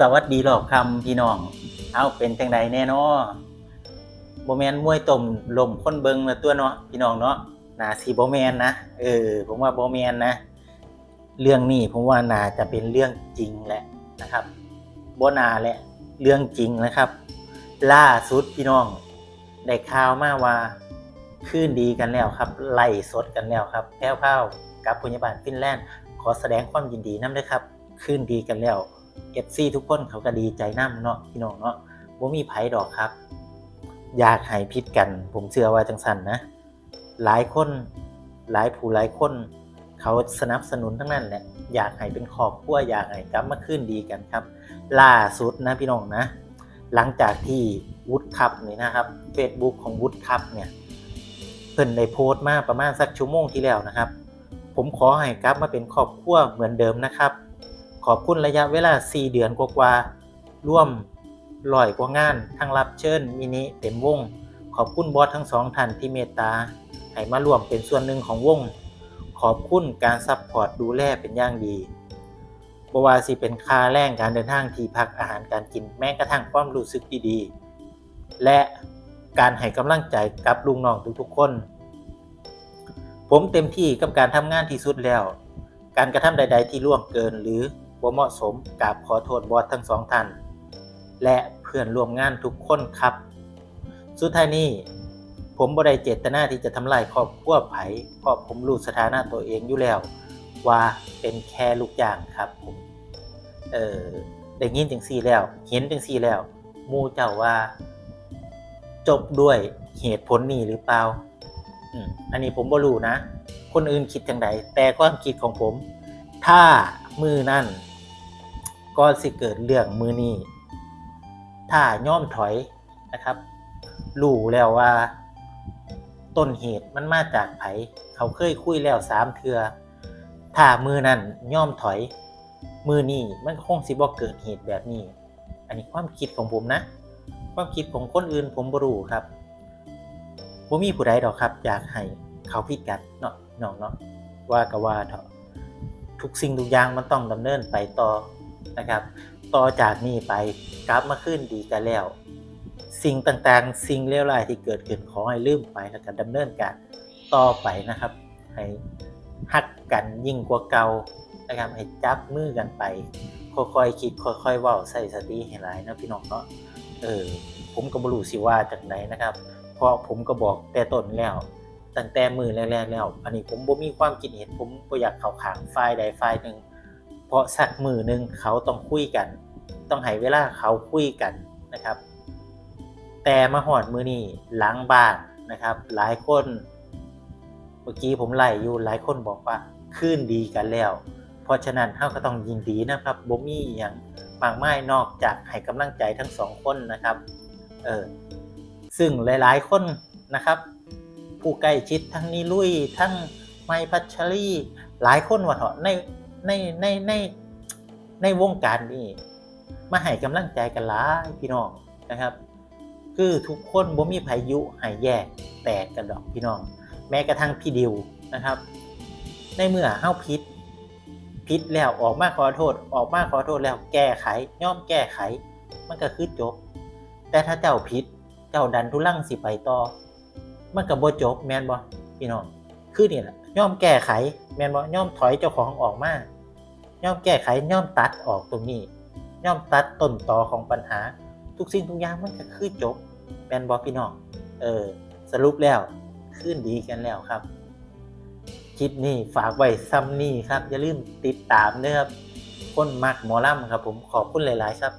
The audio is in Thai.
สวัสดีหรอกคำพี่น้อง เอาเป็นจังใดแน่นอบแมนมวยต้มลมคนเบิงละตัวเนาะพี่น้องเนาะนาสิบ่แมนนะเออ ผมว่าบแมนนะ เรื่องนี้ผมว่านาจะเป็นเรื่องจริงแหละนะครับบนาแหละเรื่องจริงนะครับ ล่าสุดพี่น้องได้ข่าวมาว่าคืนดีกันแล้วครับ ไล่สดกันแล้วครับแพ้วพ้าวกับพยาบาลฟินแลนด์ขอแสดงความยินดีนํด้วยครับคืนดีกันแล้ว เอฟซีทุกคนเขาก็ดีใจนํเนาะพี่น้องเนาะบ่มีไผดอกครับ อยากให้พิดกัน ผมเชื่อว่าจังสันนะ หลายคนหลายผู้หลายคน เขาสนับสนุนทั้งนั้นแหละ อยากให้เป็นครอบครัวอยากให้กลับมาคืนดีกันครับ ล่าสุดนะพี่น้องนะ หลังจากที่วุฒิคัพนี่นะครับ Facebook ของวุฒิคัพเนี่ยเพิ่นได้โพสต์มาประมาณสักชั่วโมงที่แล้วนะครับ ผมขอให้กลับมาเป็นครอบครัวเหมือนเดิมนะครับ ขอบคุณระยะเวลา 4 เดือนกว่าๆร่วมลอยกว่างานทั้งรับเชิญมินิเต็มวง ขอบคุณบอสทั้งสองท่านที่เมตตาให้มาร่วมเป็นส่วนหนึ่งของวง ขอบคุณการซัพพอร์ตดูแลเป็นอย่างดีบว่าสิเป็นค่าแรงการเดินทางที่พักอาหารการกินแม้กระทั่งความรู้สึกดีๆ และการให้กำลังใจกับลุงน้องทุกๆคน ผมเต็มที่กับการทำงานที่สุดแล้ว การกระทำใด ๆ ที่ล่วงเกินหรือ บ่เหมาะสมกราบขอโทษบอสทั้งสองท่าน และเพื่อนร่วมงานทุกคนครับ สุดท้ายนี้ผมบ่ได้เจตนาที่จะทำลายครอบครัวไผเพราะผมรู้สถานะตัวเองอยู่แล้ว ว่าเป็นแค่ลูกจ้างครับผมเออได้ยินจังซี่แล้ว เห็นจังซี่แล้วมูเจ้าว่า จบด้วยเหตุผลนี้หรือเปล่าอันนี้ผมบ่รู้นะ คนอื่นคิดจังใดแต่ความคิดของผม ถ้ามือนั่น ก็สิเกิดเรื่องมือนี้ถ้าย่อมถอยนะครับรู้แล้วว่า ต้นเหตุมันมาจากไผเขาเคยคุยแล้วสามเทือถ้ามือนั่นย่อมถอย มือนี้มันคงสิบ่เกิดเหตุแบบนี้ อันนี้ความคิดของผมนะ ความคิดของคนอื่นผมบรู้ครับบ่มีผู้ใดดอกครับ อยากให้เขาผิดกันเนาะน้องเนาะว่าก็ว่าเถอะทุกสิ่งทุกอย่างมันต้องดำเนินไปต่อ นะครับ ต่อจากนี้ไปกลับมาขึ้นดีกันแล้ว สิ่งต่างๆ สิ่งเลวร้ายที่เกิดขึ้นขอให้ลืมไปแล้วก็ดำเนินการต่อไปนะครับ ให้ฮักกันยิ่งกว่าเก่านะครับให้จับมือกันไป ค่อยๆคิดค่อยๆว้าใส่สติให้หลายนะพี่น้องเนาะเออผมก็บรู้สิว่าจากไหนนะครับ เพราะผมก็บอกแต่ต้นแล้วตั้งแต่มือแรกๆแล้ว อันนี้ผมบ่มีความคิดเห็นผมบ่อยากเข้าขางฝ่ายใดฝ่ายหนึ่ง ราะสักมือหนึ่งเขาต้องคุยกัน ต้องให้เวลาเขาคุยกันนะครับ แต่มาหอดมือนี่หลังบ้านนะครับ หลายคนเมื่อกี้ผมไล่อยู่หลายคนบอกว่าคืนดีกันแล้ว เพราะฉะนั้นเฮาก็ต้องยินดีนะครับบ่มีอย่างมากมายนอกจากให้กำลังใจทั้งสองคนนะครับเออซึ่งหลายๆคนนะครับ ผู้ใกล้ชิดทั้งนิลุยทั้งไมพัชรีหลายคนว่าเถอะใน ในในในในวงการนี้มาให้กำลังใจกันหลายพี่น้องนะครับ คือทุกคนบ่มีพายุให้แยกแตกกันดอกพี่น้อง แม้กระทั่งพี่ดิวนะครับ ในเมื่อเฮาผิดผิดแล้วออกมาขอโทษ ออกมาขอโทษแล้วแก้ไขย่อมแก้ไข มันก็คือจบ แต่ถ้าเจ้าผิดเจ้าดันทุลังสิไปต่อ มันก็บ่จบแม่นบ่พี่น้อง คือนี่แหละย่อมแก้ไข แมนบ่ย่อมถอยเจ้าของออกมาย่อมแก้ไขย่อมตัดออกตรงนี้ย่อมตัดต้นตอของปัญหา ทุกสิ่งทุกอย่างมันก็คือจบแมนบ่พี่น้องเออ สรุปแล้วคืนดีกันแล้วครับ คลิปนี้ฝากไว้ซ้ำนี่ครับ อย่าลืมติดตามด้วยครับคนมักหมอลำครับ ผมขอบคุณหลาย ๆ ครับ